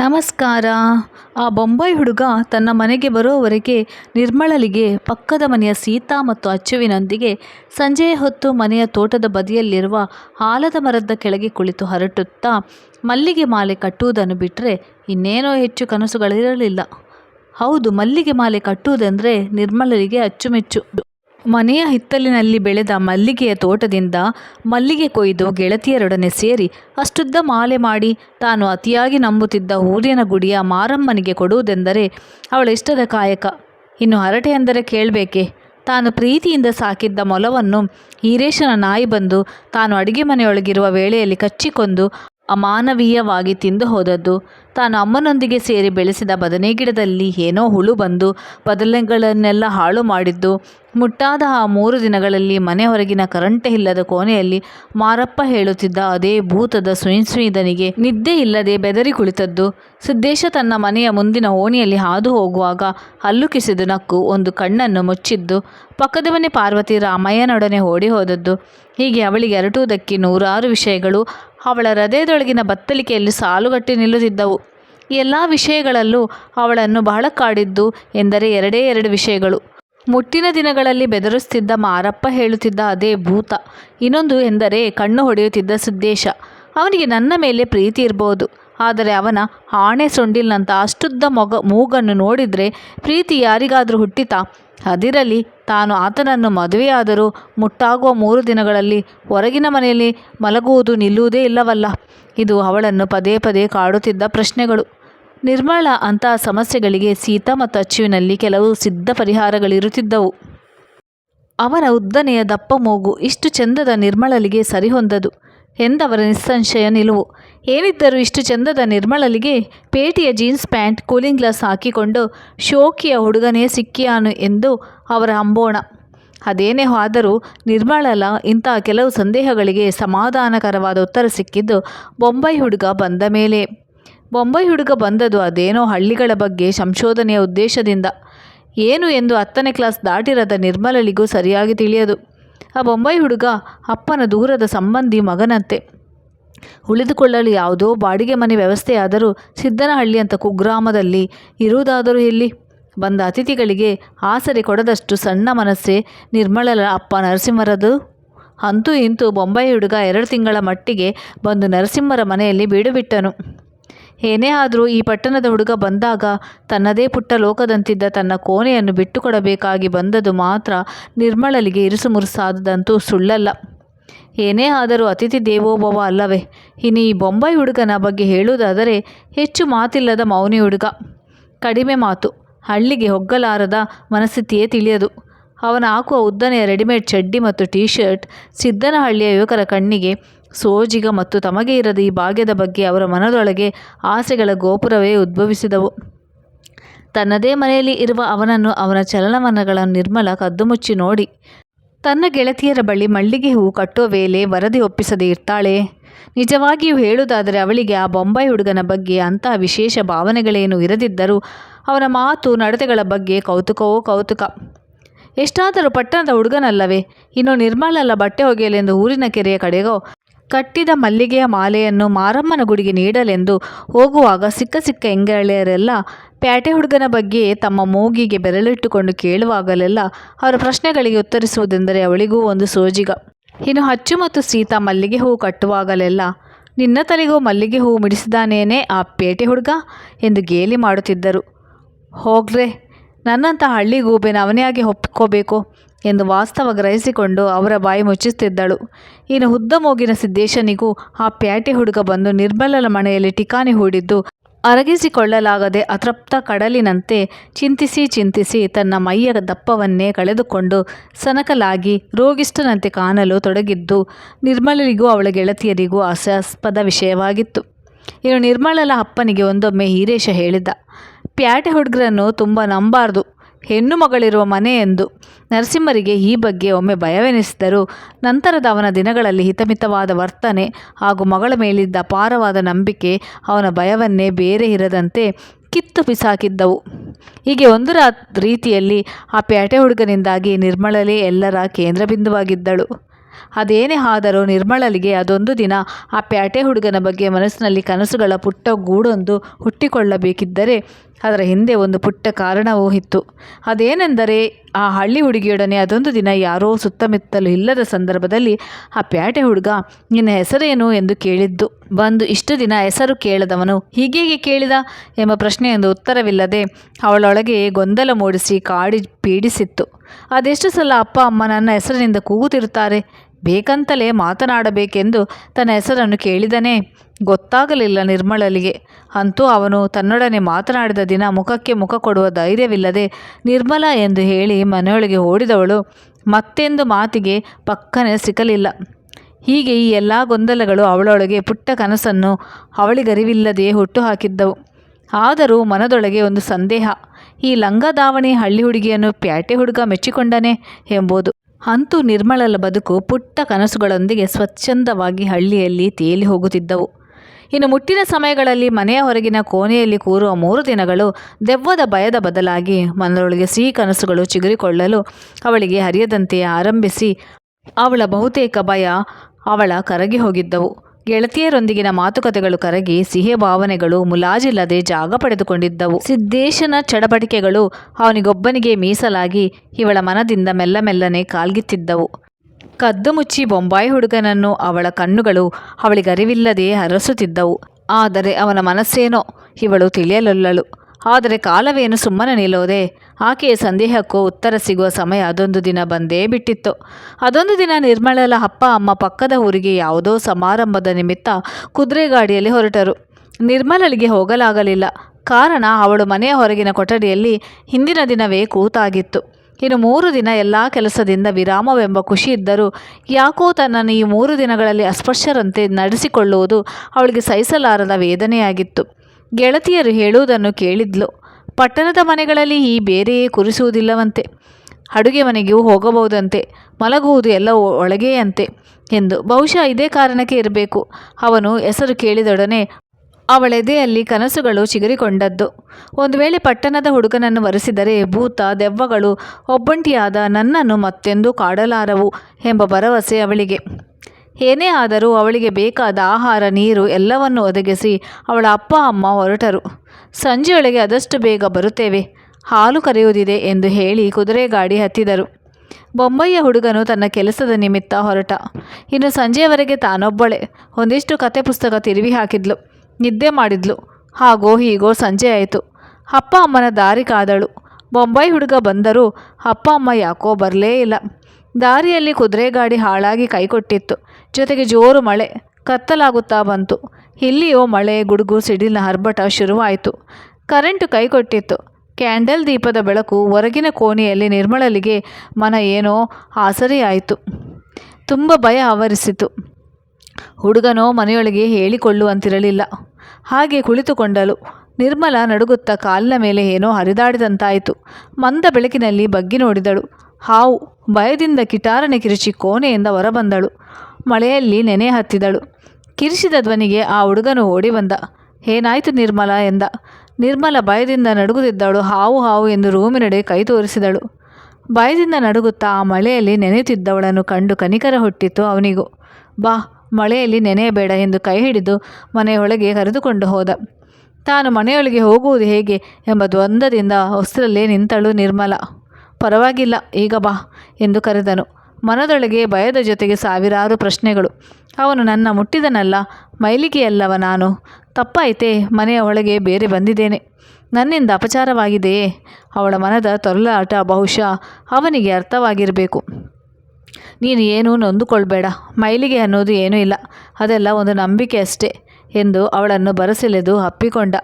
ನಮಸ್ಕಾರ. ಆ ಬೊಂಬಾಯಿ ಹುಡುಗ ತನ್ನ ಮನೆಗೆ ಬರೋವರೆಗೆ ನಿರ್ಮಳಲಿಗೆ, ಪಕ್ಕದ ಮನೆಯ ಸೀತಾ ಮತ್ತು ಅಚ್ಚುವಿನೊಂದಿಗೆ ಸಂಜೆಯ ಹೊತ್ತು ಮನೆಯ ತೋಟದ ಬದಿಯಲ್ಲಿರುವ ಆಲದ ಮರದ ಕೆಳಗೆ ಕುಳಿತು ಹರಟುತ್ತಾ ಮಲ್ಲಿಗೆ ಮಾಲೆ ಕಟ್ಟುವುದನ್ನು ಬಿಟ್ಟರೆ ಇನ್ನೇನೋ ಹೆಚ್ಚು ಕನಸುಗಳಿರಲಿಲ್ಲ. ಹೌದು, ಮಲ್ಲಿಗೆ ಮಾಲೆ ಕಟ್ಟುವುದೆಂದರೆ ನಿರ್ಮಲರಿಗೆ ಅಚ್ಚುಮೆಚ್ಚು. ಮನೆಯ ಹಿತ್ತಲಿನಲ್ಲಿ ಬೆಳೆದ ಮಲ್ಲಿಗೆಯ ತೋಟದಿಂದ ಮಲ್ಲಿಗೆ ಕೊಯ್ದು ಗೆಳತಿಯರೊಡನೆ ಸೇರಿ ಅಷ್ಟುದ್ದ ಮಾಲೆ ಮಾಡಿ ತಾನು ಅತಿಯಾಗಿ ನಂಬುತ್ತಿದ್ದ ಊರಿನ ಗುಡಿಯ ಮಾರಮ್ಮನಿಗೆ ಕೊಡುವುದೆಂದರೆ ಅವಳ ಇಷ್ಟದ ಕಾಯಕ. ಇನ್ನು ಹರಟೆ ಎಂದರೆ ಕೇಳಬೇಕೆ. ತಾನು ಪ್ರೀತಿಯಿಂದ ಸಾಕಿದ್ದ ಮೊಲವನ್ನು ಈರೇಶನ ನಾಯಿ ಬಂದು ತಾನು ಅಡಿಗೆ ಮನೆಯೊಳಗಿರುವ ವೇಳೆಯಲ್ಲಿ ಕಚ್ಚಿಕೊಂದು ಅಮಾನವೀಯವಾಗಿ ತಿಂದು ಹೋದದ್ದು. ತಾನು ಅಮ್ಮನೊಂದಿಗೆ ಸೇರಿ ಬೆಳೆಸಿದ ಬದನೆ ಗಿಡದಲ್ಲಿ ಏನೋ ಹುಳು ಬಂದು ಬದನೆಗಳನ್ನೆಲ್ಲ ಹಾಳು ಮಾಡಿದ್ದು. ಮುಟ್ಟಾದ ಆ ಮೂರು ದಿನಗಳಲ್ಲಿ ಮನೆ ಹೊರಗಿನ ಕರಂಟೆ ಇಲ್ಲದ ಕೋಣೆಯಲ್ಲಿ ಮಾರಪ್ಪ ಹೇಳುತ್ತಿದ್ದ ಅದೇ ಭೂತದ ಸುಯಿಸ್ವೀದನಿಗೆ ನಿದ್ದೆ ಇಲ್ಲದೆ ಬೆದರಿ ಕುಳಿತದ್ದು. ಸಿದ್ದೇಶ ತನ್ನ ಮನೆಯ ಮುಂದಿನ ಓಣಿಯಲ್ಲಿ ಹಾದು ಹೋಗುವಾಗ ಹಲ್ಲು ಕಿಸಿದು ನಕ್ಕು ಒಂದು ಕಣ್ಣನ್ನು ಮುಚ್ಚಿದ್ದು. ಪಕ್ಕದ ಮನೆ ಪಾರ್ವತಿ ರಾಮಯ್ಯನೊಡನೆ ಓಡಿ ಹೋದದ್ದು. ಹೀಗೆ ಅವಳಿಗೆ ಅರಟುವುದಕ್ಕೆ ನೂರಾರು ವಿಷಯಗಳು ಅವಳ ಹೃದಯದೊಳಗಿನ ಬತ್ತಲಿಕೆಯಲ್ಲಿ ಸಾಲುಗಟ್ಟಿ ನಿಲ್ಲುತ್ತಿದ್ದವು. ಎಲ್ಲ ವಿಷಯಗಳಲ್ಲೂ ಅವಳನ್ನು ಬಹಳ ಕಾಡಿದ್ದು ಎಂದರೆ ಎರಡೇ ಎರಡು ವಿಷಯಗಳು. ಮುಟ್ಟಿನ ದಿನಗಳಲ್ಲಿ ಬೆದರಿಸ್ತಿದ್ದ ಮಾರಪ್ಪ ಹೇಳುತ್ತಿದ್ದ ಅದೇ ಭೂತ. ಇನ್ನೊಂದು ಎಂದರೆ ಕಣ್ಣು ಹೊಡೆಯುತ್ತಿದ್ದ ಸಿದ್ದೇಶ. ಅವನಿಗೆ ನನ್ನ ಮೇಲೆ ಪ್ರೀತಿ ಇರಬಹುದು ಆದರೆ ಅವನ ಆಣೆ ಸೊಂಡಿಲ್ನಂಥ ಅಷ್ಟುದ್ದ ಮೊಗ ಮೂಗನ್ನು ನೋಡಿದರೆ ಪ್ರೀತಿ ಯಾರಿಗಾದರೂ ಹುಟ್ಟಿತಾ? ಅದಿರಲಿ, ತಾನು ಆತನನ್ನು ಮದುವೆಯಾದರೂ ಮುಟ್ಟಾಗುವ ಮೂರು ದಿನಗಳಲ್ಲಿ ಹೊರಗಿನ ಮನೆಯಲ್ಲಿ ಮಲಗುವುದು ನಿಲ್ಲುವುದೇ ಇಲ್ಲವಲ್ಲ? ಇದು ಅವಳನ್ನು ಪದೇ ಪದೇ ಕಾಡುತ್ತಿದ್ದ ಪ್ರಶ್ನೆಗಳು. ನಿರ್ಮಳ ಅಂತಹ ಸಮಸ್ಯೆಗಳಿಗೆ ಸೀತಾ ಮತ್ತು ಅಚ್ಚುವಿನಲ್ಲಿ ಕೆಲವು ಸಿದ್ಧ ಪರಿಹಾರಗಳಿರುತ್ತಿದ್ದವು. ಅವನ ಉದ್ದನೆಯ ದಪ್ಪ ಮೂಗು ಇಷ್ಟು ಚಂದದ ನಿರ್ಮಳಲಿಗೆ ಸರಿಹೊಂದದು ಎಂದವರ ನಿಸ್ಸಂಶಯ ನಿಲುವು. ಏನಿದ್ದರೂ ಇಷ್ಟು ಚಂದದ ನಿರ್ಮಳಲಿಗೆ ಪೇಟೆಯ ಜೀನ್ಸ್ ಪ್ಯಾಂಟ್, ಕೂಲಿಂಗ್ ಗ್ಲಾಸ್ ಹಾಕಿಕೊಂಡು ಶೋಕಿಯ ಹುಡುಗನೇ ಸಿಕ್ಕಿಯಾನು ಎಂದು ಅವರ ಅಂಬೋಣ. ಅದೇನೇ ಆದರೂ ನಿರ್ಮಳಲ ಇಂಥ ಕೆಲವು ಸಂದೇಹಗಳಿಗೆ ಸಮಾಧಾನಕರವಾದ ಉತ್ತರ ಸಿಕ್ಕಿದ್ದು ಬೊಂಬೈ ಹುಡುಗ ಬಂದ ಮೇಲೆ. ಬೊಂಬೈ ಹುಡುಗ ಬಂದದು ಅದೇನೋ ಹಳ್ಳಿಗಳ ಬಗ್ಗೆ ಸಂಶೋಧನೆಯ ಉದ್ದೇಶದಿಂದ. ಏನು ಎಂದು ಹತ್ತನೇ ಕ್ಲಾಸ್ ದಾಟಿರದ ನಿರ್ಮಲಳಿಗೂ ಸರಿಯಾಗಿ ತಿಳಿಯದು. ಆ ಬೊಂಬೈ ಹುಡುಗ ಅಪ್ಪನ ದೂರದ ಸಂಬಂಧಿ ಮಗನಂತೆ. ಉಳಿದುಕೊಳ್ಳಲು ಯಾವುದೋ ಬಾಡಿಗೆ ಮನೆ ವ್ಯವಸ್ಥೆಯಾದರೂ ಸಿದ್ದನಹಳ್ಳಿ ಅಂತ ಕುಗ್ರಾಮದಲ್ಲಿ ಇರುವುದಾದರೂ ಎಲ್ಲಿ ಬಂದ ಅತಿಥಿಗಳಿಗೆ ಆಸರೆ ಕೊಡದಷ್ಟು ಸಣ್ಣ ಮನಸ್ಸೇ ನಿರ್ಮಲಳ ಅಪ್ಪ ನರಸಿಂಹರದು. ಅಂತೂ ಇಂತೂ ಬೊಂಬೈ ಹುಡುಗ ಎರಡು ತಿಂಗಳ ಮಟ್ಟಿಗೆ ಬಂದು ನರಸಿಂಹರ ಮನೆಯಲ್ಲಿ ಬೀಡುಬಿಟ್ಟನು. ಏನೇ ಆದರೂ ಈ ಪಟ್ಟಣದ ಹುಡುಗ ಬಂದಾಗ ತನ್ನದೇ ಪುಟ್ಟ ಲೋಕದಂತಿದ್ದ ತನ್ನ ಕೋಣೆಯನ್ನು ಬಿಟ್ಟುಕೊಡಬೇಕಾಗಿ ಬಂದದು ಮಾತ್ರ ನಿರ್ಮಳಲಿಗೆ ಇರುಸು ಮುರುಸಾದದಂತೂ ಸುಳ್ಳಲ್ಲ. ಏನೇ ಆದರೂ ಅತಿಥಿ ದೇವೋಭವ ಅಲ್ಲವೇ? ಇನ್ನು ಈ ಬೊಂಬೈ ಹುಡುಗನ ಬಗ್ಗೆ ಹೇಳುವುದಾದರೆ ಹೆಚ್ಚು ಮಾತಿಲ್ಲದ ಮೌನಿ ಹುಡುಗ. ಕಡಿಮೆ ಮಾತು, ಹಳ್ಳಿಗೆ ಹೊಗ್ಗಲಾರದ ಮನಸ್ಥಿತಿಯೇ ತಿಳಿಯದು. ಅವನ ಹಾಕುವ ಉದ್ದನೆಯ ರೆಡಿಮೇಡ್ ಚಡ್ಡಿ ಮತ್ತು ಟೀ ಶರ್ಟ್ ಸಿದ್ದನಹಳ್ಳಿಯ ಯುವಕರ ಕಣ್ಣಿಗೆ ಸೋಜಿಗ ಮತ್ತು ತಮಗೆ ಇರದ ಈ ಭಾಗ್ಯದ ಬಗ್ಗೆ ಅವರ ಮನದೊಳಗೆ ಆಸೆಗಳ ಗೋಪುರವೇ ಉದ್ಭವಿಸಿದವು. ತನ್ನದೇ ಮನೆಯಲ್ಲಿ ಇರುವ ಅವನನ್ನು ಅವನ ಚಲನವನಗಳ ನಿರ್ಮಲ ಕದ್ದುಮುಚ್ಚಿ ನೋಡಿ, ತನ್ನ ಗೆಳತಿಯರ ಬಳಿ ಮಳ್ಳಿಗೆ ಹೂವು ಕಟ್ಟುವ ವೇಳೆ ವರದಿ ಒಪ್ಪಿಸದೇ ಇರ್ತಾಳೆ. ನಿಜವಾಗಿಯೂ ಹೇಳುವುದಾದರೆ ಅವಳಿಗೆ ಆ ಬೊಂಬಾಯಿ ಹುಡುಗನ ಬಗ್ಗೆ ಅಂತಹ ವಿಶೇಷ ಭಾವನೆಗಳೇನು ಇರದಿದ್ದರೂ ಅವನ ಮಾತು ನಡತೆಗಳ ಬಗ್ಗೆ ಕೌತುಕವೋ ಕೌತುಕ. ಎಷ್ಟಾದರೂ ಪಟ್ಟಣದ ಹುಡುಗನಲ್ಲವೇ, ಇನ್ನು ನಿರ್ಮಲಲ್ಲ ಬಟ್ಟೆ ಒಗೆಯಲೆಂದು ಊರಿನ ಕೆರೆಯ ಕಡೆಗೋ ಕಟ್ಟಿದ ಮಲ್ಲಿಗೆಯ ಮಾಲೆಯನ್ನು ಮಾರಮ್ಮನ ಗುಡಿಗೆ ನೀಡಲೆಂದು ಹೋಗುವಾಗ ಸಿಕ್ಕ ಸಿಕ್ಕ ಹೆಂಗಳೆಯರೆಲ್ಲ ಪ್ಯಾಟೆ ಹುಡುಗನ ಬಗ್ಗೆ ತಮ್ಮ ಮೂಗಿಗೆ ಬೆರಳಿಟ್ಟುಕೊಂಡು ಕೇಳುವಾಗಲೆಲ್ಲ ಅವರ ಪ್ರಶ್ನೆಗಳಿಗೆ ಉತ್ತರಿಸುವುದೆಂದರೆ ಅವಳಿಗೂ ಒಂದು ಸೋಜಿಗ. ಇನ್ನು ಹಚ್ಚು ಮತ್ತು ಸೀತಾ ಮಲ್ಲಿಗೆ ಹೂವು ಕಟ್ಟುವಾಗಲೆಲ್ಲ, ನಿನ್ನ ತಲೆಗೂ ಮಲ್ಲಿಗೆ ಹೂವು ಮಿಡಿಸಿದಾನೇನೇ ಆ ಪೇಟೆ ಹುಡುಗ ಎಂದು ಗೇಲಿ ಮಾಡುತ್ತಿದ್ದರು. ಹೋಗ್ರೆ, ನನ್ನಂಥ ಹಳ್ಳಿ ಗೂಬೆನ ಅವನೇ ಆಗಿ ಒಪ್ಕೋಬೇಕು. ಎಂದು ವಾಸ್ತವ ಗ್ರಹಿಸಿಕೊಂಡು ಅವರ ಬಾಯಿ ಮುಚ್ಚಿಸುತ್ತಿದ್ದಳು. ಇನ್ನು ಹುದ್ದ ಮೂಗಿನ ಸಿದ್ದೇಶನಿಗೂ ಆ ಪ್ಯಾಟೆ ಹುಡುಗ ಬಂದು ನಿರ್ಮಲಲ ಮನೆಯಲ್ಲಿ ಠಿಕಾಣಿ ಹೂಡಿದ್ದು, ಅರಗಿಸಿಕೊಳ್ಳಲಾಗದೆ ಅತೃಪ್ತ ಕಡಲಿನಂತೆ ಚಿಂತಿಸಿ ಚಿಂತಿಸಿ ತನ್ನ ಮೈಯ ದಪ್ಪವನ್ನೇ ಕಳೆದುಕೊಂಡು ಸನಕಲಾಗಿ ರೋಗಿಷ್ಠನಂತೆ ಕಾಣಲು ತೊಡಗಿದ್ದು ನಿರ್ಮಲಳಿಗೂ ಅವಳ ಗೆಳತಿಯರಿಗೂ ಹಾಸ್ಯಾಸ್ಪದ ವಿಷಯವಾಗಿತ್ತು. ಇನ್ನು ನಿರ್ಮಲಲ ಅಪ್ಪನಿಗೆ ಒಂದೊಮ್ಮೆ ಹೀರೇಶ ಹೇಳಿದ್ದ ಪ್ಯಾಟೆ ಹುಡುಗರನ್ನು ತುಂಬ ನಂಬಾರ್ದು. ಹೆಣ್ಣು ಮಗಳಿರುವ ಮನೆ ಎಂದು ನರಸಿಂಹರಿಗೆ ಈ ಬಗ್ಗೆ ಒಮ್ಮೆ ಭಯವೆನಿಸಿದರು. ನಂತರದ ಅವನ ದಿನಗಳಲ್ಲಿ ಹಿತಮಿತವಾದ ವರ್ತನೆ ಹಾಗೂ ಮಗಳ ಮೇಲಿದ್ದ ಅಪಾರವಾದ ನಂಬಿಕೆ ಅವನ ಭಯವನ್ನೇ ಬೇರೆ ಇರದಂತೆ ಕಿತ್ತು ಬಿಸಾಕಿದ್ದವು. ಹೀಗೆ ಒಂದು ರಾ, ರೀತಿಯಲ್ಲಿ ಆ ಪ್ಯಾಟೆ ಹುಡುಗನಿಂದಾಗಿ ನಿರ್ಮಳಲೇ ಎಲ್ಲರ ಕೇಂದ್ರ ಬಿಂದುವಾಗಿದ್ದಳು. ಅದೇನೇ ಆದರೂ ನಿರ್ಮಳಲಿಗೆ ಅದೊಂದು ದಿನ ಆ ಪ್ಯಾಟೆ ಹುಡುಗನ ಬಗ್ಗೆ ಮನಸ್ಸಿನಲ್ಲಿ ಕನಸುಗಳ ಪುಟ್ಟ ಗೂಡೊಂದು ಹುಟ್ಟಿಕೊಳ್ಳಬೇಕಿದ್ದರೆ ಅದರ ಹಿಂದೆ ಒಂದು ಪುಟ್ಟ ಕಾರಣವೂ ಇತ್ತು. ಅದೇನೆಂದರೆ, ಆ ಹಳ್ಳಿ ಹುಡುಗಿಯೊಡನೆ ಅದೊಂದು ದಿನ ಯಾರೋ ಸುತ್ತಮುತ್ತಲು ಇಲ್ಲದ ಸಂದರ್ಭದಲ್ಲಿ, ಆ ಪ್ಯಾಟೆ ಹುಡುಗ, ನಿನ್ನ ಹೆಸರೇನು? ಎಂದು ಕೇಳಿದ್ದು. ಬಂದು ಇಷ್ಟು ದಿನ ಹೆಸರು ಕೇಳದವನು ಹೀಗೇಗೆ ಕೇಳಿದ? ಎಂಬ ಪ್ರಶ್ನೆಯೊಂದು ಉತ್ತರವಿಲ್ಲದೆ ಅವಳೊಳಗೆ ಗೊಂದಲ ಮೂಡಿಸಿ ಕಾಡಿ ಪೀಡಿಸಿತ್ತು. ಅದೆಷ್ಟು ಸಲ ಅಪ್ಪ, ಅಮ್ಮ ನನ್ನ ಹೆಸರಿನಿಂದ ಕೂಗುತ್ತಿರುತ್ತಾರೆ? ಬೇಕಂತಲೇ ಮಾತನಾಡಬೇಕೆಂದು ತನ್ನ ಹೆಸರನ್ನು ಕೇಳಿದನೇ. ಗೊತ್ತಾಗಲಿಲ್ಲ ನಿರ್ಮಳಲಿಗೆ ಅಂತೂ ಅವನು ತನ್ನೊಡನೆ ಮಾತನಾಡಿದ ದಿನ ಮುಖಕ್ಕೆ ಮುಖ ಕೊಡುವ ಧೈರ್ಯವಿಲ್ಲದೆ ನಿರ್ಮಲ ಎಂದು ಹೇಳಿ ಮನೆಯೊಳಗೆ ಓಡಿದವಳು. ಮತ್ತೆಂದು ಮಾತಿಗೆ ಪಕ್ಕನೆ ಸಿಕ್ಕಲಿಲ್ಲ. ಹೀಗೆ ಈ ಎಲ್ಲ ಗೊಂದಲಗಳು ಅವಳೊಳಗೆ ಪುಟ್ಟ ಕನಸನ್ನು ಅವಳಿಗರಿವಿಲ್ಲದೆಯೇ ಹುಟ್ಟುಹಾಕಿದ್ದವು. ಆದರೂ ಮನದೊಳಗೆ ಒಂದು ಸಂದೇಹ. ಈ ಲಂಗದಾವಣಿ ಹಳ್ಳಿ ಹುಡುಗಿಯನ್ನು ಪ್ಯಾಟೆ ಹುಡುಗ ಮೆಚ್ಚಿಕೊಂಡನೆ ಎಂಬುದು. ಅಂತೂ ನಿರ್ಮಲಲ ಬದುಕು ಪುಟ್ಟ ಕನಸುಗಳೊಂದಿಗೆ ಸ್ವಚ್ಛಂದವಾಗಿ ಹಳ್ಳಿಯಲ್ಲಿ ತೇಲಿ ಹೋಗುತ್ತಿದ್ದವು. ಇನ್ನು ಮುಟ್ಟಿನ ಸಮಯಗಳಲ್ಲಿ ಮನೆಯ ಹೊರಗಿನ ಕೋಣೆಯಲ್ಲಿ ಕೂರುವ ಮೂರು ದಿನಗಳು ದೆವ್ವದ ಭಯದ ಬದಲಾಗಿ ಮನರೊಳಗೆ ಸಿಹಿ ಕನಸುಗಳು ಚಿಗುರಿಕೊಳ್ಳಲು ಅವಳಿಗೆ ಹರಿಯದಂತೆ ಆರಂಭಿಸಿ ಅವಳ ಬಹುತೇಕ ಭಯ ಅವಳ ಕರಗಿ ಹೋಗಿದ್ದವು. ಗೆಳತಿಯರೊಂದಿಗಿನ ಮಾತುಕತೆಗಳು ಕರಗಿ ಸಿಹಿ ಭಾವನೆಗಳು ಮುಲಾಜಿಲ್ಲದೆ ಜಾಗ ಪಡೆದುಕೊಂಡಿದ್ದವು. ಸಿದ್ದೇಶನ ಚಡಪಟಿಕೆಗಳು ಅವನಿಗೊಬ್ಬನಿಗೆ ಮೀಸಲಾಗಿ ಇವಳ ಮನದಿಂದ ಮೆಲ್ಲ ಮೆಲ್ಲನೆ ಕಾಲ್ಗಿತ್ತಿದ್ದವು. ಕದ್ದು ಮುಚ್ಚಿ ಬೊಂಬಾಯಿ ಹುಡುಗನನ್ನು ಅವಳ ಕಣ್ಣುಗಳು ಅವಳಿಗರಿವಿಲ್ಲದೆ ಹರಸುತ್ತಿದ್ದವು. ಆದರೆ ಅವನ ಮನಸ್ಸೇನೋ ಇವಳು ತಿಳಿಯಲೊಲ್ಲಳು. ಆದರೆ ಕಾಲವೇನು ಸುಮ್ಮನೆ ನಿಲ್ಲೋದೆ? ಆಕೆಯ ಸಂದೇಹಕ್ಕೂ ಉತ್ತರ ಸಿಗುವ ಸಮಯ ಅದೊಂದು ದಿನ ಬಂದೇ ಬಿಟ್ಟಿತ್ತು. ಅದೊಂದು ದಿನ ನಿರ್ಮಳಲ ಅಪ್ಪ, ಅಮ್ಮ ಪಕ್ಕದ ಊರಿಗೆ ಯಾವುದೋ ಸಮಾರಂಭದ ನಿಮಿತ್ತ ಕುದುರೆ ಗಾಡಿಯಲ್ಲಿ ಹೊರಟರು. ನಿರ್ಮಲಳಿಗೆ ಹೋಗಲಾಗಲಿಲ್ಲ. ಕಾರಣ ಅವಳು ಮನೆಯ ಹೊರಗಿನ ಕೊಠಡಿಯಲ್ಲಿ ಹಿಂದಿನ ದಿನವೇ ಕೂತಾಗಿತ್ತು. ಇನ್ನು ಮೂರು ದಿನ ಎಲ್ಲ ಕೆಲಸದಿಂದ ವಿರಾಮವೆಂಬ ಖುಷಿ ಇದ್ದರೂ ಯಾಕೋ ತನ್ನನ್ನು ಈ ಮೂರು ದಿನಗಳಲ್ಲಿ ಅಸ್ಪೃಶ್ಯರಂತೆ ನಡೆಸಿಕೊಳ್ಳುವುದು ಅವಳಿಗೆ ಸಹಿಸಲಾರದ ವೇದನೆಯಾಗಿತ್ತು. ಗೆಳತಿಯರು ಹೇಳುವುದನ್ನು ಕೇಳಿದ್ಲು. ಪಟ್ಟಣದ ಮನೆಗಳಲ್ಲಿ ಈ ಬೇರೆಯೇ ಕುರಿಸುವುದಿಲ್ಲವಂತೆ. ಅಡುಗೆ ಮನೆಗೂ ಹೋಗಬಹುದಂತೆ, ಮಲಗುವುದು ಎಲ್ಲ ಒಳಗೆಯಂತೆ ಎಂದು. ಬಹುಶಃ ಇದೇ ಕಾರಣಕ್ಕೆ ಇರಬೇಕು. ಅವನು ಹೆಸರು ಕೇಳಿದೊಡನೆ ಅವಳೆದೆಯಲ್ಲಿ ಕನಸುಗಳು ಚಿಗುರಿಕೊಂಡದ್ದು. ಒಂದು ವೇಳೆ ಪಟ್ಟಣದ ಹುಡುಗನನ್ನು ವರೆಸಿದರೆ, ಭೂತ, ದೆವ್ವಗಳು ಒಬ್ಬಂಟಿಯಾದ ನನ್ನನ್ನು ಮತ್ತೆಂದೂ ಕಾಡಲಾರವು ಎಂಬ ಭರವಸೆ ಅವಳಿಗೆ. ಏನೇ ಆದರೂ ಅವಳಿಗೆ ಬೇಕಾದ ಆಹಾರ, ನೀರು ಎಲ್ಲವನ್ನು ಒದಗಿಸಿ ಅವಳ ಅಪ್ಪ, ಅಮ್ಮ ಹೊರಟರು. ಸಂಜೆಯೊಳಗೆ ಆದಷ್ಟು ಬೇಗ ಬರುತ್ತೇವೆ. ಹಾಲು ಕರೆಯುವುದಿದೆ ಎಂದು ಹೇಳಿ ಕುದುರೆ ಗಾಡಿ ಹತ್ತಿದರು. ಬೊಂಬಯ್ಯ ಹುಡುಗನು ತನ್ನ ಕೆಲಸದ ನಿಮಿತ್ತ ಹೊರಟ. ಇನ್ನು ಸಂಜೆಯವರೆಗೆ ತಾನೊಬ್ಬಳೆ. ಒಂದಿಷ್ಟು ಕತೆ ಪುಸ್ತಕ ತಿರುವಿ ಹಾಕಿದ್ಲು. ನಿದ್ದೆ ಮಾಡಿದ್ಲು. ಹಾಗೋ ಹೀಗೋ ಸಂಜೆ ಆಯಿತು. ಅಪ್ಪ ಅಮ್ಮನ ದಾರಿ ಕಾದಳು. ಬೊಂಬೈ ಹುಡುಗ ಬಂದರೂ ಅಪ್ಪ ಅಮ್ಮ ಯಾಕೋ ಬರಲೇ ಇಲ್ಲ. ದಾರಿಯಲ್ಲಿ ಕುದುರೆ ಗಾಡಿ ಹಾಳಾಗಿ ಕೈಕೊಟ್ಟಿತ್ತು. ಜೊತೆಗೆ ಜೋರು ಮಳೆ, ಕತ್ತಲಾಗುತ್ತಾ ಬಂತು. ಇಲ್ಲಿಯೋ ಮಳೆ, ಗುಡುಗು, ಸಿಡಿಲಿನ ಹರ್ಬಟ ಶುರುವಾಯಿತು. ಕರೆಂಟು ಕೈಕೊಟ್ಟಿತ್ತು. ಕ್ಯಾಂಡಲ್ ದೀಪದ ಬೆಳಕು ಹೊರಗಿನ ಕೋಣೆಯಲ್ಲಿ ನಿರ್ಮಳಲಿಗೆ ಮನ ಏನೋ ಆಸರಿಯಾಯಿತು. ತುಂಬ ಭಯ ಆವರಿಸಿತು. ಹುಡುಗನೋ ಮನೆಯೊಳಗೆ ಹೇಳಿಕೊಳ್ಳುವಂತಿರಲಿಲ್ಲ. ಹಾಗೆ ಕುಳಿತುಕೊಂಡಳು. ನಿರ್ಮಲ ನಡುಗುತ್ತಾ ಕಾಲಿನ ಮೇಲೆ ಏನೋ ಹರಿದಾಡಿದಂತಾಯಿತು. ಮಂದ ಬೆಳಕಿನಲ್ಲಿ ಬಗ್ಗಿ ನೋಡಿದಳು. ಹಾವು ಭಯದಿಂದ ಕಿಟಾರನೆ ಕಿರಿಚಿ ಕೋಣೆಯಿಂದ ಹೊರಬಂದಳು. ಮಳೆಯಲ್ಲಿ ನೆನೆ ಹತ್ತಿದಳು. ಕಿರಿಸಿದ ಧ್ವನಿಗೆ ಆ ಹುಡುಗನು ಓಡಿ ಬಂದ. ಏನಾಯಿತು ನಿರ್ಮಲ ಎಂದ. ನಿರ್ಮಲ ಭಯದಿಂದ ನಡುಗುತ್ತಿದ್ದಳು. ಹಾವು ಹಾವು ಎಂದು ರೂಮಿನಡೆ ಕೈ ತೋರಿಸಿದಳು. ಭಯದಿಂದ ನಡುಗುತ್ತಾ ಆ ಮಳೆಯಲ್ಲಿ ನೆನೆಯುತ್ತಿದ್ದವಳನ್ನು ಕಂಡು ಕನಿಕರ ಹುಟ್ಟಿತ್ತು ಅವನಿಗೂ. ಬಾ, ಮಳೆಯಲ್ಲಿ ನೆನೆಯಬೇಡ ಎಂದು ಕೈ ಹಿಡಿದು ಮನೆಯೊಳಗೆ ಕರೆದುಕೊಂಡು ಹೋದ. ತಾನು ಮನೆಯೊಳಗೆ ಹೋಗುವುದು ಹೇಗೆ ಎಂಬ ದ್ವಂದ್ವದಿಂದ ಹೊಸರಲ್ಲೇ ನಿಂತಳು ನಿರ್ಮಲ. ಪರವಾಗಿಲ್ಲ, ಈಗ ಬಾ ಎಂದು ಕರೆದನು. ಮನದೊಳಗೆ ಭಯದ ಜೊತೆಗೆ ಸಾವಿರಾರು ಪ್ರಶ್ನೆಗಳು. ಅವನು, ನನ್ನ ಮುಟ್ಟಿದನಲ್ಲ, ಮೈಲಿಗೆಯಲ್ಲವ ನಾನು? ತಪ್ಪಾಯಿತೆ, ಮನೆಯ ಒಳಗೆ ಬೇರೆ ಬಂದಿದ್ದೇನೆ. ನನ್ನಿಂದ ಅಪಚಾರವಾಗಿದೆಯೇ? ಅವಳ ಮನದ ತೊರಲಾಟ ಬಹುಶಃ ಅವನಿಗೆ ಅರ್ಥವಾಗಿರಬೇಕು. ನೀನು ಏನೂ ನೊಂದುಕೊಳ್ಬೇಡ, ಮೈಲಿಗೆ ಅನ್ನೋದು ಏನೂ ಇಲ್ಲ, ಅದೆಲ್ಲ ಒಂದು ನಂಬಿಕೆ ಅಷ್ಟೇ ಎಂದು ಅವಳನ್ನು ಬರಸೆಳೆದು ಅಪ್ಪಿಕೊಂಡ.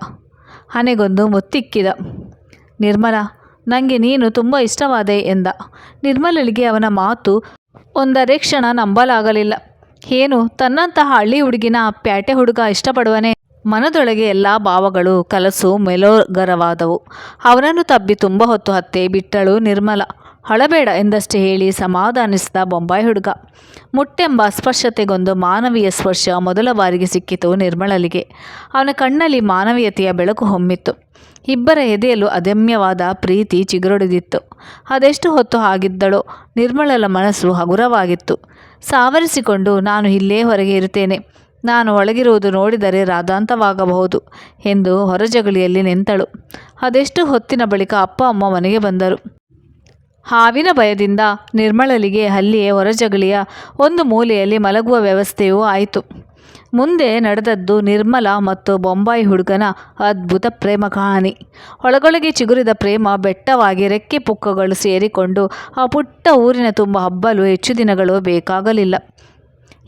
ಹನೆಗೊಂದು ಮುತ್ತಿಕ್ಕಿದ. ನಿರ್ಮಲ ನನಗೆ ನೀನು ತುಂಬ ಇಷ್ಟವಾದೆ ಎಂದ. ನಿರ್ಮಲಳಿಗೆ ಅವನ ಮಾತು ಒಂದರೆ ಕ್ಷಣ ನಂಬಲಾಗಲಿಲ್ಲ. ಏನು, ತನ್ನಂತಹ ಹಳ್ಳಿ ಹುಡುಗಿನ ಪ್ಯಾಟೆ ಹುಡುಗ ಇಷ್ಟಪಡುವನೆ? ಮನದೊಳಗೆ ಎಲ್ಲ ಭಾವಗಳು, ಕಲಸು, ಮೆಲೋಗರವಾದವು. ಅವನನ್ನು ತಬ್ಬಿ ತುಂಬ ಹೊತ್ತು ಹತ್ತೆ ಬಿಟ್ಟಳು ನಿರ್ಮಲ. ಹಳಬೇಡ ಎಂದಷ್ಟೇ ಹೇಳಿ ಸಮಾಧಾನಿಸಿದ ಬೊಂಬಾಯಿ ಹುಡುಗ. ಮುಟ್ಟೆಂಬ ಸ್ಪರ್ಶತೆಗೊಂದು ಮಾನವೀಯ ಸ್ಪರ್ಶ ಮೊದಲ ಬಾರಿಗೆ ಸಿಕ್ಕಿತು ನಿರ್ಮಳಲಿಗೆ ಅವನ ಕಣ್ಣಲ್ಲಿ ಮಾನವೀಯತೆಯ ಬೆಳಕು ಹೊಮ್ಮಿತ್ತು. ಇಬ್ಬರ ಎದೆಯಲ್ಲೂ ಅದಮ್ಯವಾದ ಪ್ರೀತಿ ಚಿಗುರೊಡೆದಿತ್ತು. ಅದೆಷ್ಟು ಹೊತ್ತು ಆಗಿದ್ದಳೋ ನಿರ್ಮಳಲ ಮನಸ್ಸು ಹಗುರವಾಗಿತ್ತು. ಸಾವರಿಸಿಕೊಂಡು, ನಾನು ಇಲ್ಲೇ ಹೊರಗೆ ಇರುತ್ತೇನೆ. ನಾನು ಒಳಗಿರುವುದು ನೋಡಿದರೆ ರಾಧಾಂತವಾಗಬಹುದು ಎಂದು ಹೊರಜಗಳಿಯಲ್ಲಿ ನಿಂತಳು. ಅದೆಷ್ಟು ಹೊತ್ತಿನ ಬಳಿಕ ಅಪ್ಪ ಅಮ್ಮ ಮನೆಗೆ ಬಂದರು. ಹಾವಿನ ಭಯದಿಂದ ನಿರ್ಮಳಲಿಗೆ ಅಲ್ಲಿಯೇ ಹೊರಜಗಳಿಯ ಒಂದು ಮೂಲೆಯಲ್ಲಿ ಮಲಗುವ ವ್ಯವಸ್ಥೆಯೂ ಆಯಿತು. ಮುಂದೆ ನಡೆದದ್ದು ನಿರ್ಮಲ ಮತ್ತು ಬೊಂಬಾಯಿ ಹುಡುಗನ ಅದ್ಭುತ ಪ್ರೇಮ ಕಹಾನಿ. ಒಳಗೊಳಗೆ ಚಿಗುರಿದ ಪ್ರೇಮ ಬೆಟ್ಟವಾಗಿ ರೆಕ್ಕೆ ಪುಕ್ಕಗಳು ಸೇರಿಕೊಂಡು ಆ ಪುಟ್ಟ ಊರಿನ ತುಂಬ ಹಬ್ಬಲು ಹೆಚ್ಚು ದಿನಗಳು ಬೇಕಾಗಲಿಲ್ಲ.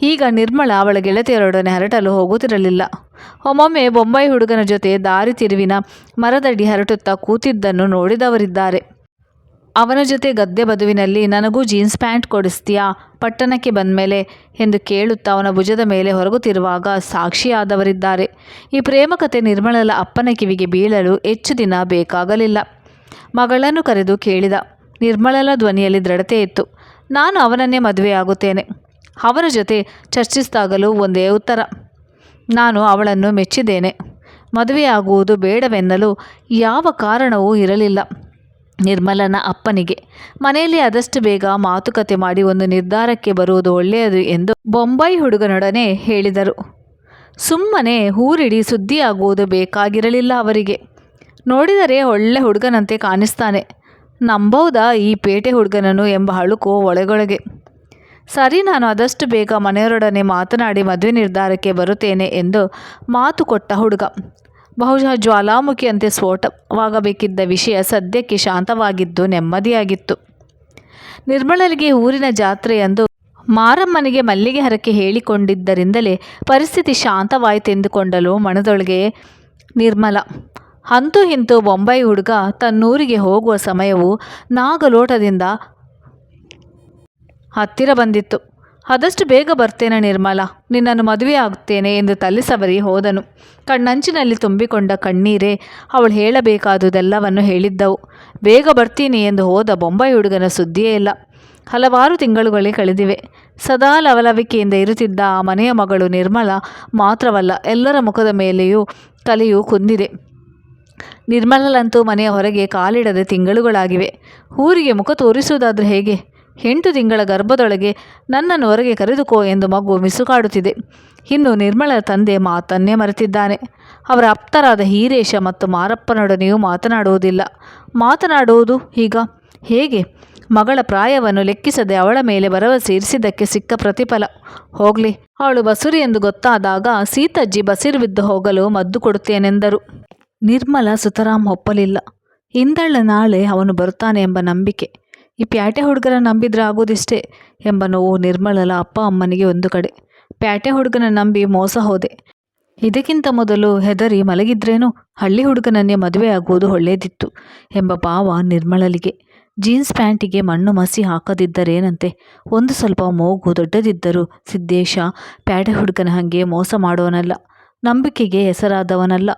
ಈಗ ನಿರ್ಮಲ ಅವಳ ಗೆಳತಿಯರೊಡನೆ ಹರಟಲು ಹೋಗುತ್ತಿರಲಿಲ್ಲ. ಒಮ್ಮೊಮ್ಮೆ ಬೊಂಬಾಯಿ ಹುಡುಗನ ಜೊತೆ ದಾರಿ ತಿರುವಿನ ಮರದಡಿ ಹರಟುತ್ತಾ ಕೂತಿದ್ದನ್ನು ನೋಡಿದವರಿದ್ದಾರೆ. ಅವನ ಜೊತೆ ಗದ್ದೆ ಬದುವಿನಲ್ಲಿ ನನಗೂ ಜೀನ್ಸ್ ಪ್ಯಾಂಟ್ ಕೊಡಿಸ್ತೀಯಾ? ಪಟ್ಟಣಕ್ಕೆ ಬಂದಮೇಲೆ? ಎಂದು ಕೇಳುತ್ತಾ ಅವನ ಭುಜದ ಮೇಲೆ ಹೊರಗುತ್ತಿರುವಾಗ ಸಾಕ್ಷಿಯಾದವರಿದ್ದಾರೆ. ಈ ಪ್ರೇಮಕತೆ ನಿರ್ಮಲಲ ಅಪ್ಪನ ಕಿವಿಗೆ ಬೀಳಲು ಹೆಚ್ಚು ದಿನ ಬೇಕಾಗಲಿಲ್ಲ. ಮಗಳನ್ನು ಕರೆದು ಕೇಳಿದ. ನಿರ್ಮಲಲ ಧ್ವನಿಯಲ್ಲಿ ದೃಢತೆ ಇತ್ತು. ನಾನು ಅವನನ್ನೇ ಮದುವೆಯಾಗುತ್ತೇನೆ. ಅವನ ಜೊತೆ ಚರ್ಚಿಸಿದಾಗಲೂ ಒಂದೇ ಉತ್ತರ. ನಾನು ಅವಳನ್ನು ಮೆಚ್ಚಿದ್ದೇನೆ. ಮದುವೆಯಾಗುವುದು ಬೇಡವೆನ್ನಲು ಯಾವ ಕಾರಣವೂ ಇರಲಿಲ್ಲ. ನಿರ್ಮಲನ ಅಪ್ಪನಿಗೆ. ಮನೆಯಲ್ಲಿ ಆದಷ್ಟು ಬೇಗ ಮಾತುಕತೆ ಮಾಡಿ ಒಂದು ನಿರ್ಧಾರಕ್ಕೆ ಬರುವುದು ಒಳ್ಳೆಯದು ಎಂದು ಬೊಂಬೈ ಹುಡುಗನೊಡನೆ ಹೇಳಿದರು. ಸುಮ್ಮನೆ ಊರಿಡಿ ಸುದ್ದಿಯಾಗುವುದು ಬೇಕಾಗಿರಲಿಲ್ಲ ಅವರಿಗೆ. ನೋಡಿದರೆ ಒಳ್ಳೆ ಹುಡುಗನಂತೆ ಕಾಣಿಸ್ತಾನೆ. ನಂಬೌದಾ ಈ ಪೇಟೆ ಹುಡುಗನನ್ನು ಎಂಬ ಅಳುಕು ಒಳಗೊಳಗೆ. ಸರಿ, ನಾನು ಆದಷ್ಟು ಬೇಗ ಮನೆಯವರೊಡನೆ ಮಾತನಾಡಿ ಮದುವೆ ನಿರ್ಧಾರಕ್ಕೆ ಬರುತ್ತೇನೆ ಎಂದು ಮಾತು ಕೊಟ್ಟ ಹುಡುಗ. ಬಹುಶಃ ಜ್ವಾಲಾಮುಖಿಯಂತೆ ಸ್ಫೋಟವಾಗಬೇಕಿದ್ದ ವಿಷಯ ಸದ್ಯಕ್ಕೆ ಶಾಂತವಾಗಿದ್ದು ನೆಮ್ಮದಿಯಾಗಿತ್ತು. ನಿರ್ಮಲರಿಗೆ ಊರಿನ ಜಾತ್ರೆಯಂದು ಮಾರಮ್ಮನಿಗೆ ಮಲ್ಲಿಗೆ ಹರಕೆ ಹೇಳಿಕೊಂಡಿದ್ದರಿಂದಲೇ ಪರಿಸ್ಥಿತಿ ಶಾಂತವಾಯಿತೆಂದುಕೊಂಡಲು ಮನದೊಳಗೆ ನಿರ್ಮಲ. ಅಂತೂ ಇಂತೂ ಬೊಂಬೈ ಹುಡುಗ ತನ್ನೂರಿಗೆ ಹೋಗುವ ಸಮಯವು ನಾಗಲೋಟದಿಂದ ಹತ್ತಿರ ಬಂದಿತ್ತು. ಆದಷ್ಟು ಬೇಗ ಬರ್ತೇನೆ ನಿರ್ಮಲ. ನಿನ್ನನ್ನು ಮದುವೆ ಆಗುತ್ತೇನೆ ಎಂದು ತಲ್ಲಿಸಬರಿ ಹೋದನು. ಕಣ್ಣಂಚಿನಲ್ಲಿ ತುಂಬಿಕೊಂಡ ಕಣ್ಣೀರೇ ಅವಳು ಹೇಳಬೇಕಾದುದೆಲ್ಲವನ್ನು ಹೇಳಿದ್ದವು. ಬೇಗ ಬರ್ತೀನಿ ಎಂದು ಹೋದ ಬೊಂಬೈ ಹುಡುಗನ ಸುದ್ದಿಯೇ ಇಲ್ಲ. ಹಲವಾರು ತಿಂಗಳುಗಳೇ ಕಳೆದಿವೆ. ಸದಾ ಲವಲವಿಕೆಯಿಂದ ಇರುತ್ತಿದ್ದ ಆ ಮನೆಯ ಮಗಳು ನಿರ್ಮಲ ಮಾತ್ರವಲ್ಲ, ಎಲ್ಲರ ಮುಖದ ಮೇಲೆಯೂ ತಲೆಯು ಕುಂದಿದೆ. ನಿರ್ಮಲಲಂತೂ ಮನೆಯ ಹೊರಗೆ ಕಾಲಿಡದೆ ತಿಂಗಳುಗಳಾಗಿವೆ. ಊರಿಗೆ ಮುಖ ತೋರಿಸುವುದಾದ್ರೆ ಹೇಗೆ? ಎಂಟು ತಿಂಗಳ ಗರ್ಭದೊಳಗೆ ನನ್ನನ್ನು ಹೊರಗೆ ಕರೆದುಕೋ ಎಂದು ಮಗು ಮಿಸುಕಾಡುತ್ತಿದೆ. ಇನ್ನು ನಿರ್ಮಲ ತಂದೆ ಮಾತನ್ನೇ ಮರೆತಿದ್ದಾನೆ. ಅವರ ಅಪ್ತರಾದ ಹೀರೇಶ ಮತ್ತು ಮಾರಪ್ಪನೊಡನೆಯೂ ಮಾತನಾಡುವುದಿಲ್ಲ. ಮಾತನಾಡುವುದು ಈಗ ಹೇಗೆ? ಮಗಳ ಪ್ರಾಯವನ್ನು ಲೆಕ್ಕಿಸದೆ ಅವಳ ಮೇಲೆ ಭರವಸೆ ಇರಿಸಿದ್ದಕ್ಕೆ ಸಿಕ್ಕ ಪ್ರತಿಫಲ. ಹೋಗಲಿ, ಅವಳು ಬಸುರಿ ಎಂದು ಗೊತ್ತಾದಾಗ ಸೀತಜ್ಜಿ ಬಸಿರು ಬಿದ್ದು ಹೋಗಲು ಮದ್ದು ಕೊಡುತ್ತೇನೆಂದರು. ನಿರ್ಮಲ ಸುತರಾಮ್ ಒಪ್ಪಲಿಲ್ಲ. ಇಂದಳ ನಾಳೆ ಅವನು ಬರುತ್ತಾನೆ ಎಂಬ ನಂಬಿಕೆ. ಈ ಪ್ಯಾಟೆ ಹುಡುಗನ ನಂಬಿದ್ರೆ ಆಗೋದಿಷ್ಟೇ ಎಂಬ ನೋವು ನಿರ್ಮಲಲ ಅಪ್ಪ ಅಮ್ಮನಿಗೆ ಒಂದು ಕಡೆ. ಪ್ಯಾಟೆ ಹುಡುಗನ ನಂಬಿ ಮೋಸ ಹೋದೆ. ಇದಕ್ಕಿಂತ ಮೊದಲು ಹೆದರಿ ಮಲಗಿದ್ರೇನು? ಹಳ್ಳಿ ಹುಡುಗನನ್ನೇ ಮದುವೆ ಆಗುವುದು ಒಳ್ಳೆಯದಿತ್ತು ಎಂಬ ಭಾವ ನಿರ್ಮಳಲಿಗೆ ಜೀನ್ಸ್ ಪ್ಯಾಂಟಿಗೆ ಮಣ್ಣು ಮಸಿ ಹಾಕದಿದ್ದರೇನಂತೆ? ಒಂದು ಸ್ವಲ್ಪ ಮೂಗು ದೊಡ್ಡದಿದ್ದರೂ ಸಿದ್ದೇಶ ಪ್ಯಾಟೆ ಹುಡುಗನ ಹಾಗೆ ಮೋಸ ಮಾಡೋನಲ್ಲ ನಂಬಿಕೆಗೆ ಹೆಸರಾದವನಲ್ಲ.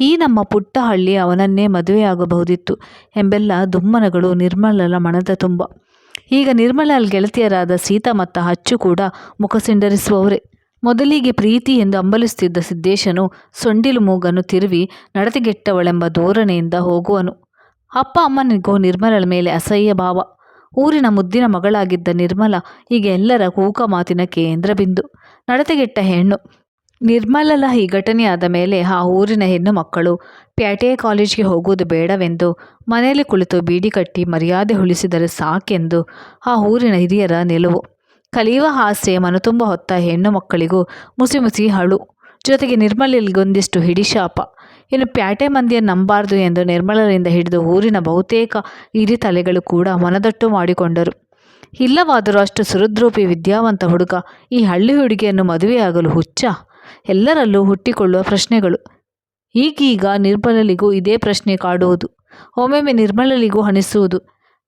ಈ ನಮ್ಮ ಪುಟ್ಟ ಹಳ್ಳಿ ಅವನನ್ನೇ ಮದುವೆಯಾಗಬಹುದಿತ್ತು ಎಂಬೆಲ್ಲ ದುಮ್ಮನಗಳು ನಿರ್ಮಲಲ ಮನದ ತುಂಬ. ಈಗ ನಿರ್ಮಲಲ್ ಗೆಳತಿಯರಾದ ಸೀತಾ ಮತ್ತು ಹಚ್ಚು ಕೂಡ ಮುಖ ಸಿಂಡರಿಸುವವರೇ. ಮೊದಲಿಗೆ ಪ್ರೀತಿ ಎಂದು ಅಂಬಲಿಸುತ್ತಿದ್ದ ಸಿದ್ದೇಶನು ಸೊಂಡಿಲು ಮೂಗನ್ನು ತಿರುವಿ ನಡತೆಗೆಟ್ಟವಳೆಂಬ ಧೋರಣೆಯಿಂದ ಹೋಗುವನು. ಅಪ್ಪ ಅಮ್ಮನಿಗೂ ನಿರ್ಮಲಳ ಮೇಲೆ ಅಸಹ್ಯ ಭಾವ. ಊರಿನ ಮುದ್ದಿನ ಮಗಳಾಗಿದ್ದ ನಿರ್ಮಲ ಈಗ ಎಲ್ಲರ ಕೂಕ ಮಾತಿನ ಕೇಂದ್ರ ಬಿಂದು ನಡತೆಗೆಟ್ಟ ಹೆಣ್ಣು ನಿರ್ಮಲಲ ಈ ಘಟನೆಯಾದ ಮೇಲೆ ಆ ಊರಿನ ಹೆಣ್ಣು ಮಕ್ಕಳು ಪ್ಯಾಟೆ ಕಾಲೇಜಿಗೆ ಹೋಗುವುದು ಬೇಡವೆಂದು ಮನೆಯಲ್ಲಿ ಕುಳಿತು ಬೀಡಿ ಕಟ್ಟಿ ಮರ್ಯಾದೆ ಉಳಿಸಿದರೆ ಸಾಕೆಂದು ಆ ಊರಿನ ಹಿರಿಯರ ನಿಲುವು. ಕಲಿಯುವ ಆಸೆ ಮನತುಂಬ ಹೊತ್ತ ಹೆಣ್ಣು ಮಕ್ಕಳಿಗೂ ಮುಸಿ ಮುಸಿ ಹಳು ಜೊತೆಗೆ ನಿರ್ಮಲಿಗೊಂದಿಷ್ಟು ಹಿಡಿಶಾಪ. ಇನ್ನು ಪ್ಯಾಟೆ ಮಂದಿಯನ್ನು ನಂಬಾರ್ದು ಎಂದು ನಿರ್ಮಲರಿಂದ ಹಿಡಿದು ಊರಿನ ಬಹುತೇಕ ಹಿರಿ ತಲೆಗಳು ಕೂಡ ಮನದಟ್ಟು ಮಾಡಿಕೊಂಡರು. ಇಲ್ಲವಾದರೂ ಅಷ್ಟು ಸುರದ್ರೂಪಿ ವಿದ್ಯಾವಂತ ಹುಡುಗ ಈ ಹಳ್ಳಿ ಹುಡುಗಿಯನ್ನು ಮದುವೆಯಾಗಲು ಹುಚ್ಚ. ಎಲ್ಲರಲ್ಲೂ ಹುಟ್ಟಿಕೊಳ್ಳುವ ಪ್ರಶ್ನೆಗಳು. ಈಗೀಗ ನಿರ್ಮಲಲಿಗೂ ಇದೇ ಪ್ರಶ್ನೆ ಕಾಡುವುದು ಒಮ್ಮೊಮ್ಮೆ ನಿರ್ಮಲಲಿಗೂ ಅನಿಸುವುದು.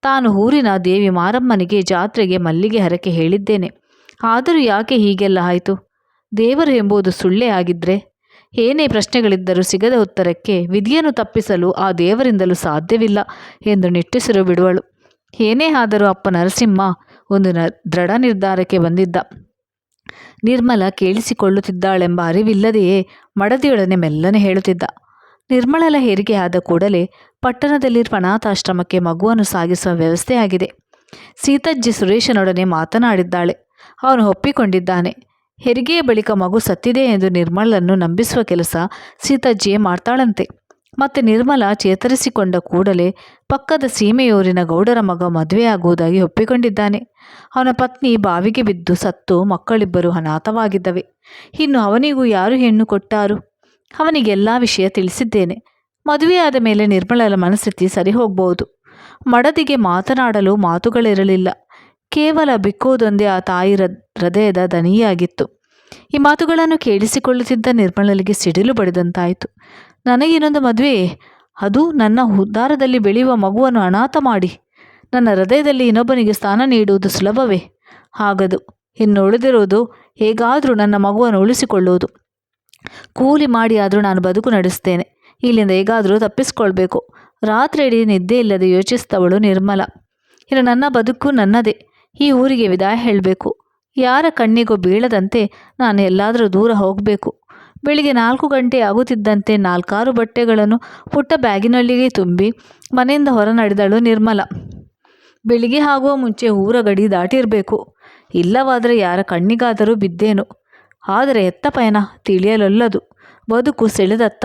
ತಾನು ಊರಿನ ದೇವಿ ಮಾರಮ್ಮನಿಗೆ ಜಾತ್ರೆಗೆ ಮಲ್ಲಿಗೆ ಹರಕೆ ಹೇಳಿದ್ದೇನೆ. ಆದರೂ ಯಾಕೆ ಹೀಗೆಲ್ಲ ಆಯಿತು? ದೇವರು ಎಂಬುದು ಸುಳ್ಳೇ ಆಗಿದ್ರೆ? ಏನೇ ಪ್ರಶ್ನೆಗಳಿದ್ದರೂ ಸಿಗದ ಉತ್ತರಕ್ಕೆ ವಿಧಿಯನ್ನು ತಪ್ಪಿಸಲು ಆ ದೇವರಿಂದಲೂ ಸಾಧ್ಯವಿಲ್ಲ ಎಂದು ನಿಟ್ಟುಸಿರು ಬಿಡುವಳು. ಏನೇ ಆದರೂ ಅಪ್ಪ ನರಸಿಂಹ ಒಂದು ನ, ದೃಢ ನಿರ್ಧಾರಕ್ಕೆ ಬಂದಿದ್ದ. ನಿರ್ಮಲ ಕೇಳಿಸಿಕೊಳ್ಳುತ್ತಿದ್ದಾಳೆಂಬ ಅರಿವಿಲ್ಲದೆಯೇ ಮಡದಿಯೊಡನೆ ಮೆಲ್ಲನೆ ಹೇಳುತ್ತಿದ್ದ. ನಿರ್ಮಲಲ ಹೆರಿಗೆ ಆದ ಕೂಡಲೇ ಪಟ್ಟಣದಲ್ಲಿರುವ ಅನಾಥಾಶ್ರಮಕ್ಕೆ ಮಗುವನ್ನು ಸಾಗಿಸುವ ವ್ಯವಸ್ಥೆಯಾಗಿದೆ ಸೀತಜ್ಜಿ ಸುರೇಶನೊಡನೆ ಮಾತನಾಡಿದ್ದಾಳೆ. ಅವನು ಒಪ್ಪಿಕೊಂಡಿದ್ದಾನೆ. ಹೆರಿಗೆಯ ಬಳಿಕ ಮಗು ಸತ್ತಿದೆ ಎಂದು ನಿರ್ಮಲನ್ನು ನಂಬಿಸುವ ಕೆಲಸ ಸೀತಜ್ಜಿಯೇ ಮಾಡ್ತಾಳಂತೆ. ಮತ್ತೆ ನಿರ್ಮಲ ಚೇತರಿಸಿಕೊಂಡ ಕೂಡಲೇ ಪಕ್ಕದ ಸೀಮೆಯೂರಿನ ಗೌಡರ ಮಗ ಮದುವೆಯಾಗುವುದಾಗಿ ಒಪ್ಪಿಕೊಂಡಿದ್ದಾನೆ. ಅವನ ಪತ್ನಿ ಬಾವಿಗೆ ಬಿದ್ದು ಸತ್ತು ಮಕ್ಕಳಿಬ್ಬರು ಅನಾಥವಾಗಿದ್ದವೆ. ಇನ್ನು ಅವನಿಗೂ ಯಾರು ಹೆಣ್ಣು ಕೊಟ್ಟಾರು? ಅವನಿಗೆಲ್ಲ ವಿಷಯ ತಿಳಿಸಿದ್ದೇನೆ. ಮದುವೆಯಾದ ಮೇಲೆ ನಿರ್ಮಲರ ಮನಸ್ಥಿತಿ ಸರಿ ಹೋಗ್ಬೋದು ಮಡದಿಗೆ ಮಾತನಾಡಲು ಮಾತುಗಳಿರಲಿಲ್ಲ. ಕೇವಲ ಬಿಕ್ಕುವುದೊಂದೇ ಆ ತಾಯಿ ಹೃದಯದ ದನಿಯಾಗಿತ್ತು ಈ ಮಾತುಗಳನ್ನು ಕೇಳಿಸಿಕೊಳ್ಳುತ್ತಿದ್ದ ನಿರ್ಮಲಲಿಗೆ ಸಿಡಿಲು ಬಡಿದಂತಾಯಿತು. ನನಗಿನ್ನೊಂದು ಮದುವೆ? ಅದು ನನ್ನ ಉದ್ದಾರದಲ್ಲಿ ಬೆಳೆಯುವ ಮಗುವನ್ನು ಅನಾಥ ಮಾಡಿ. ನನ್ನ ಹೃದಯದಲ್ಲಿ ಇನ್ನೊಬ್ಬನಿಗೆ ಸ್ಥಾನ ನೀಡುವುದು ಸುಲಭವೇ? ಆಗದು ಇನ್ನು ಉಳಿದಿರುವುದು ಹೇಗಾದರೂ ನನ್ನ ಮಗುವನ್ನು ಉಳಿಸಿಕೊಳ್ಳುವುದು. ಕೂಲಿ ಮಾಡಿ ಆದರೂ ನಾನು ಬದುಕು ನಡೆಸ್ತೇನೆ ಇಲ್ಲಿಂದ ಹೇಗಾದರೂ ತಪ್ಪಿಸ್ಕೊಳ್ಬೇಕು. ರಾತ್ರಿ ಇಡೀ ನಿದ್ದೆ ಇಲ್ಲದೆ ಯೋಚಿಸ್ತವಳು ನಿರ್ಮಲ. ಇನ್ನು ನನ್ನ ಬದುಕು ನನ್ನದೇ. ಈ ಊರಿಗೆ ವಿದಾಯ ಹೇಳಬೇಕು. ಯಾರ ಕಣ್ಣಿಗೂ ಬೀಳದಂತೆ ನಾನು ಎಲ್ಲಾದರೂ ದೂರ ಹೋಗಬೇಕು. ಬೆಳಿಗ್ಗೆ ನಾಲ್ಕು ಗಂಟೆ ಆಗುತ್ತಿದ್ದಂತೆ ನಾಲ್ಕಾರು ಬಟ್ಟೆಗಳನ್ನು ಪುಟ್ಟ ಬ್ಯಾಗಿನಲ್ಲಿಗೆ ತುಂಬಿ ಮನೆಯಿಂದ ಹೊರ ನಡೆದಳು ನಿರ್ಮಲ. ಬೆಳಿಗ್ಗೆ ಆಗುವ ಮುಂಚೆ ಊರ ಗಡಿ ದಾಟಿರಬೇಕು. ಇಲ್ಲವಾದರೆ ಯಾರ ಕಣ್ಣಿಗಾದರೂ ಬಿದ್ದೇನು. ಆದರೆ ಎತ್ತ ಪಯಣ ತಿಳಿಯಲೊಲ್ಲದು. ಬದುಕು ಸೆಳೆದತ್ತ.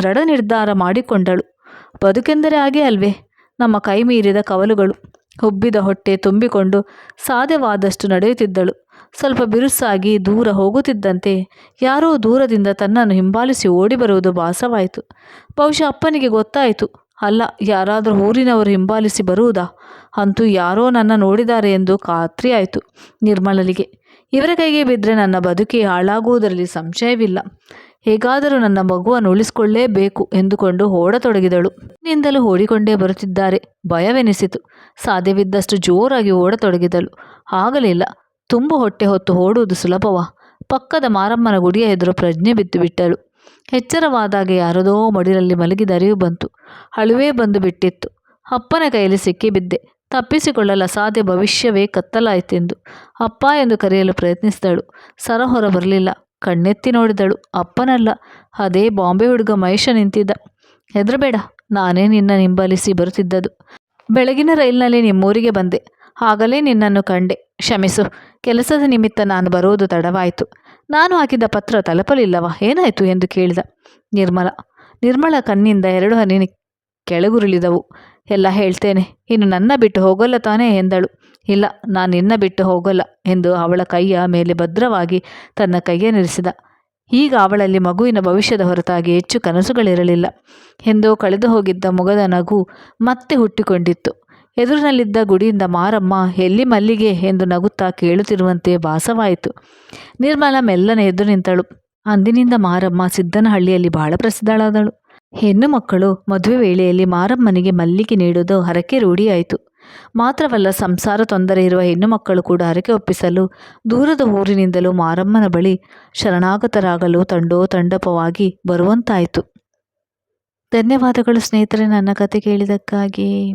ದೃಢ ನಿರ್ಧಾರ ಮಾಡಿಕೊಂಡಳು. ಬದುಕೆಂದರೆ ಹಾಗೆ ಅಲ್ವೇ. ನಮ್ಮ ಕೈ ಮೀರಿದ ಕವಲುಗಳು. ಹುಬ್ಬಿದ ಹೊಟ್ಟೆ ತುಂಬಿಕೊಂಡು ಸಾಧ್ಯವಾದಷ್ಟು ನಡೆಯುತ್ತಿದ್ದಳು. ಸ್ವಲ್ಪ ಬಿರುಸಾಗಿ ದೂರ ಹೋಗುತ್ತಿದ್ದಂತೆ ಯಾರೋ ದೂರದಿಂದ ತನ್ನನ್ನು ಹಿಂಬಾಲಿಸಿ ಓಡಿ ಬರುವುದು ಭಾಸವಾಯಿತು. ಬಹುಶಃ ಅಪ್ಪನಿಗೆ ಗೊತ್ತಾಯಿತು, ಅಲ್ಲ, ಯಾರಾದರೂ ಊರಿನವರು ಹಿಂಬಾಲಿಸಿ ಬರುವುದಾ? ಅಂತೂ ಯಾರೋ ನನ್ನ ನೋಡಿದ್ದಾರೆ ಎಂದು ಖಾತ್ರಿಯಾಯಿತು ನಿರ್ಮಲಲಿಗೆ ಇವರ ಕೈಗೆ ಬಿದ್ದರೆ ನನ್ನ ಬದುಕಿ ಹಾಳಾಗುವುದರಲ್ಲಿ ಸಂಶಯವಿಲ್ಲ. ಹೇಗಾದರೂ ನನ್ನ ಮಗುವನ್ನು ಉಳಿಸಿಕೊಳ್ಳೇಬೇಕು ಎಂದುಕೊಂಡು ಓಡತೊಡಗಿದಳು. ನಿಂದಲೂ ಓಡಿಕೊಂಡೇ ಬರುತ್ತಿದ್ದಾರೆ, ಭಯವೆನಿಸಿತು. ಸಾಧ್ಯವಿದ್ದಷ್ಟು ಜೋರಾಗಿ ಓಡತೊಡಗಿದಳು. ಆಗಲಿಲ್ಲ ತುಂಬ ಹೊಟ್ಟೆ ಹೊತ್ತು ಓಡುವುದು ಸುಲಭವ. ಪಕ್ಕದ ಮಾರಮ್ಮನ ಗುಡಿಯ ಎದುರು ಪ್ರಜ್ಞೆ ಬಿದ್ದು ಬಿಟ್ಟಳು. ಎಚ್ಚರವಾದಾಗ ಯಾರದೋ ಮಡಿಲಲ್ಲಿ ಅರಿವು ಬಂತು. ಅಳುವೇ ಬಂದು ಬಿಟ್ಟಿತ್ತು. ಅಪ್ಪನ ಕೈಯಲ್ಲಿ ಸಿಕ್ಕಿಬಿದ್ದೆ ತಪ್ಪಿಸಿಕೊಳ್ಳಲು ಅಸಾಧ್ಯ ಭವಿಷ್ಯವೇ ಕತ್ತಲಾಯಿತೆಂದು. ಅಪ್ಪ ಎಂದು ಕರೆಯಲು ಪ್ರಯತ್ನಿಸಿದಳು. ಸರ ಹೊರ ಬರಲಿಲ್ಲ. ಕಣ್ಣೆತ್ತಿ ನೋಡಿದಳು. ಅಪ್ಪನಲ್ಲ. ಅದೇ ಬಾಂಬೆ ಹುಡುಗ ಮಹೇಶ ನಿಂತಿದ್ದ. ಹೆದರಬೇಡ. ನಾನೇ ನಿನ್ನ ನಿಂಬಲಿಸಿ ಬರುತ್ತಿದ್ದದು. ಬೆಳಗಿನ ರೈಲಿನಲ್ಲಿ ನಿಮ್ಮೂರಿಗೆ ಬಂದೆ. ಆಗಲೇ ನಿನ್ನನ್ನು ಕಂಡೆ. ಕ್ಷಮಿಸು, ಕೆಲಸದ ನಿಮಿತ್ತ ನಾನು ಬರುವುದು ತಡವಾಯಿತು. ನಾನು ಹಾಕಿದ ಪತ್ರ ತಲುಪಲಿಲ್ಲವ, ಏನಾಯಿತು ಎಂದು ಕೇಳಿದ. ನಿರ್ಮಲ ನಿರ್ಮಲ ಕಣ್ಣಿಂದ ಎರಡು ಹನಿ ಕೆಳಗುರುಳಿದವು. ಎಲ್ಲ ಹೇಳ್ತೇನೆ, ಇನ್ನು ನನ್ನ ಬಿಟ್ಟು ಹೋಗಲ್ಲ ತಾನೇ ಎಂದಳು. ಇಲ್ಲ, ನಾನು ನಿನ್ನ ಬಿಟ್ಟು ಹೋಗಲ್ಲ ಎಂದು ಅವಳ ಕೈಯ ಮೇಲೆ ಭದ್ರವಾಗಿ ತನ್ನ ಕೈಯನ್ನಿರಿಸಿದ ಈಗ ಅವಳಲ್ಲಿ ಮಗುವಿನ ಭವಿಷ್ಯದ ಹೊರತಾಗಿ ಹೆಚ್ಚು ಕನಸುಗಳಿರಲಿಲ್ಲ. ಎಂದು ಕಳೆದು ಹೋಗಿದ್ದ ಮುಗದ ನಗು ಮತ್ತೆ ಹುಟ್ಟಿಕೊಂಡಿತ್ತು. ಎದುರಿನಲ್ಲಿದ್ದ ಗುಡಿಯಿಂದ ಮಾರಮ್ಮ, ಎಲ್ಲಿ ಮಲ್ಲಿಗೆ ಎಂದು ನಗುತ್ತಾ ಕೇಳುತ್ತಿರುವಂತೆ ಭಾಸವಾಯಿತು. ನಿರ್ಮಲ ಮೆಲ್ಲನೆ ಎದ್ದು ನಿಂತಳು. ಅಂದಿನಿಂದ ಮಾರಮ್ಮ ಸಿದ್ದನಹಳ್ಳಿಯಲ್ಲಿ ಬಹಳ ಪ್ರಸಿದ್ಧಳಾದಳು. ಹೆಣ್ಣು ಮಕ್ಕಳು ಮದುವೆ ವೇಳೆಯಲ್ಲಿ ಮಾರಮ್ಮನಿಗೆ ಮಲ್ಲಿಗೆ ನೀಡುವುದು ಹರಕೆ ರೂಢಿಯಾಯಿತು. ಮಾತ್ರವಲ್ಲ, ಸಂಸಾರ ತೊಂದರೆ ಇರುವ ಹೆಣ್ಣು ಮಕ್ಕಳು ಕೂಡ ಹರಕೆ ಒಪ್ಪಿಸಲು, ದೂರದ ಊರಿನಿಂದಲೂ ಮಾರಮ್ಮನ ಬಳಿ ಶರಣಾಗತರಾಗಲು ತಂಡೋ ತಂಡಪವಾಗಿ ಬರುವಂತಾಯಿತು. ಧನ್ಯವಾದಗಳು ಸ್ನೇಹಿತರೆ, ನನ್ನ ಕತೆ ಕೇಳಿದ್ದಕ್ಕಾಗಿ.